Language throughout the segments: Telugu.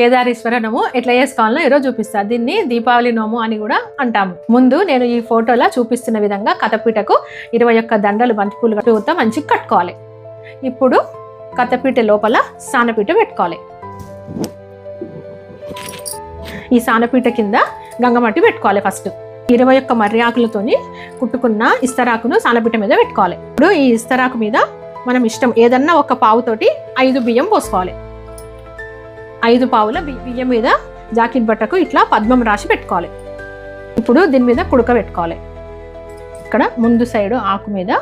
కేదారీశ్వర నోము ఎట్లా చేసుకోవాలో ఈరోజు చూపిస్తాను దీన్ని దీపావళి నోము అని కూడా అంటాము. ముందు నేను ఈ ఫోటోలో చూపిస్తున్న విధంగా కథపీటకు ఇరవై ఒక్క దండలు బంతిపూలు పూలతో మంచిగా కట్టుకోవాలి. ఇప్పుడు కథపీట లోపల సానపీట పెట్టుకోవాలి. ఈ సానపీట కింద గంగమట్టి పెట్టుకోవాలి ఫస్ట్. ఇరవై ఒక్క మర్రి ఆకులతోని కుట్టుకున్న ఇస్తరాకును సానపీట మీద పెట్టుకోవాలి. ఇప్పుడు ఈ ఇస్తరాకు మీద మనం ఇష్టం ఏదన్నా ఒక పావుతోటి ఐదు బియ్యం పోసుకోవాలి. ఐదు పావుల బియ్యం మీద జాకెట్ బట్టకు ఇట్లా పద్మం రాసి పెట్టుకోవాలి. ఇప్పుడు దీని మీద కుడక పెట్టుకోవాలి. ఇక్కడ ముందు సైడ్ ఆకు మీద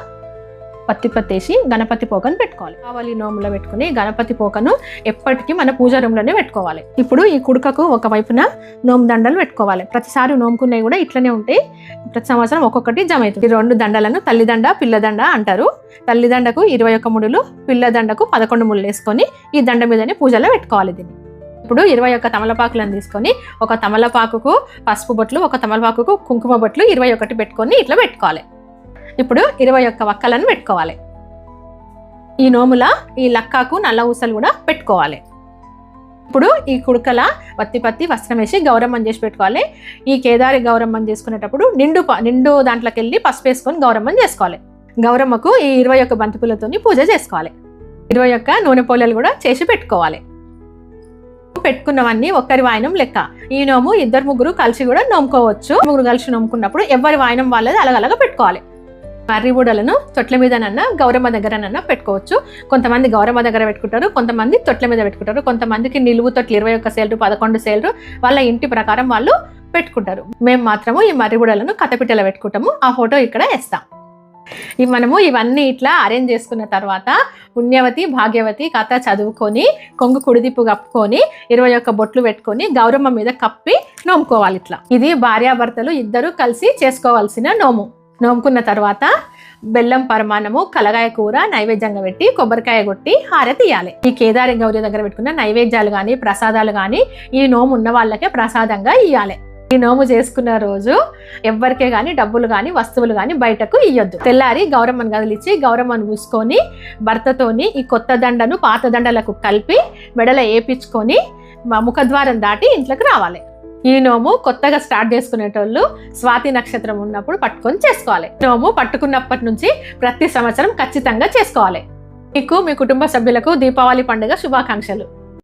పత్తి పత్తేసి గణపతి పోకను పెట్టుకోవాలి. కావాలి నోములో పెట్టుకుని గణపతి పోకను ఎప్పటికీ మన పూజా రూమ్లోనే పెట్టుకోవాలి. ఇప్పుడు ఈ కుడకకు ఒక వైపున నోము దండలు పెట్టుకోవాలి. ప్రతిసారి నోముకున్నవి కూడా ఇట్లనే ఉంటాయి. ప్రతి సంవత్సరం ఒక్కొక్కటి జమ అవుతుంది. ఈ రెండు దండలను తల్లిదండ పిల్లదండ అంటారు. తల్లిదండకు ఇరవై ఒక్క ముడులు పిల్లదండకు పదకొండు ముళ్ళు వేసుకొని ఈ దండ మీదనే పూజలో పెట్టుకోవాలి దీన్ని. ఇప్పుడు ఇరవై ఒక్క తమలపాకులను తీసుకొని ఒక తమలపాకుకు పసుపు బొట్లు ఒక తమలపాకుకు కుంకుమ బొట్లు ఇరవై ఒకటి పెట్టుకొని ఇట్లా పెట్టుకోవాలి. ఇప్పుడు ఇరవై ఒక్క వక్కలను పెట్టుకోవాలి. ఈ నోముల ఈ లక్కాకు నల్ల ఊసలు కూడా పెట్టుకోవాలి. ఇప్పుడు ఈ కుడుకల పత్తి పత్తి వస్త్రం వేసి గౌరమ్మని చేసి పెట్టుకోవాలి. ఈ కేదారి గౌరమ్మని చేసుకునేటప్పుడు నిండు ప- నిండు దాంట్లోకి వెళ్ళి పసుపు వేసుకొని గౌరమ్మని చేసుకోవాలి. గౌరమ్మకు ఈ ఇరవై ఒక్క బంతిపూలతోని పూజ చేసుకోవాలి. ఇరవై ఒక్క నూనె పోలేలు కూడా చేసి పెట్టుకోవాలి. పెట్టుకున్నవన్నీ ఒక్కరి వాయనం లెక్క. ఈ నోము ఇద్దరు ముగ్గురు కలిసి కూడా నోముకోవచ్చు ముగ్గురు కలిసి నోముకున్నప్పుడు ఎవరి వాయనం వాళ్ళది అలగలగా పెట్టుకోవాలి. మర్రి బూడలను తొట్ల మీదనన్నా గౌరమ్మ దగ్గరనన్నా పెట్టుకోవచ్చు. కొంతమంది గౌరమ్మ దగ్గర పెట్టుకుంటారు కొంతమంది తొట్ల మీద పెట్టుకుంటారు. కొంతమందికి నిలువు తొట్లు ఇరవై ఒక్క సేలు పదకొండు సేలు వాళ్ళ ఇంటి ప్రకారం వాళ్ళు పెట్టుకుంటారు. మేము మాత్రము ఈ మర్రి బూడలను కథపిట్టలో పెట్టుకుంటాము. ఆ ఫోటో ఇక్కడ వేస్తాం. ఇవి మనము ఇవన్నీ ఇట్లా అరేంజ్ చేసుకున్న తర్వాత పుణ్యవతి భాగ్యవతి కథ చదువుకొని కొంగు కుడిదిప్పు కప్పుకొని ఇరవై ఒక్క బొట్లు పెట్టుకొని గౌరమ్మ మీద కప్పి నోముకోవాలి ఇట్లా. ఇది భార్యాభర్తలు ఇద్దరు కలిసి చేసుకోవాల్సిన నోము. నోముకున్న తర్వాత బెల్లం పరమాణము కలగాయ కూర నైవేద్యంగా పెట్టి కొబ్బరికాయ కొట్టి హారతి ఇవ్వాలి ఈ కేదారి గౌరీ దగ్గర పెట్టుకున్న నైవేద్యాలు కానీ ప్రసాదాలు కానీ ఈ నోము ఉన్న వాళ్ళకే ప్రసాదంగా ఇవ్వాలి ఈ నోము చేసుకున్న రోజు ఎవరికే కానీ డబ్బులు కానీ వస్తువులు కానీ బయటకు ఇయ్యొద్దు. తెల్లారి గౌరమ్మను కదిలిచ్చి గౌరమ్మను పూసుకొని భర్తతోని ఈ కొత్త దండను పాత దండలకు కలిపి మెడల ఏపించుకొని మా ముఖద్వారం దాటి ఇంట్లోకి రావాలి. ఈ నోము కొత్తగా స్టార్ట్ చేసుకునేటోళ్ళు స్వాతి నక్షత్రం ఉన్నప్పుడు పట్టుకొని చేసుకోవాలి. నోము పట్టుకున్నప్పటి నుంచి ప్రతి సంవత్సరం ఖచ్చితంగా చేసుకోవాలి. మీకు మీ కుటుంబ సభ్యులకు దీపావళి పండుగ శుభాకాంక్షలు.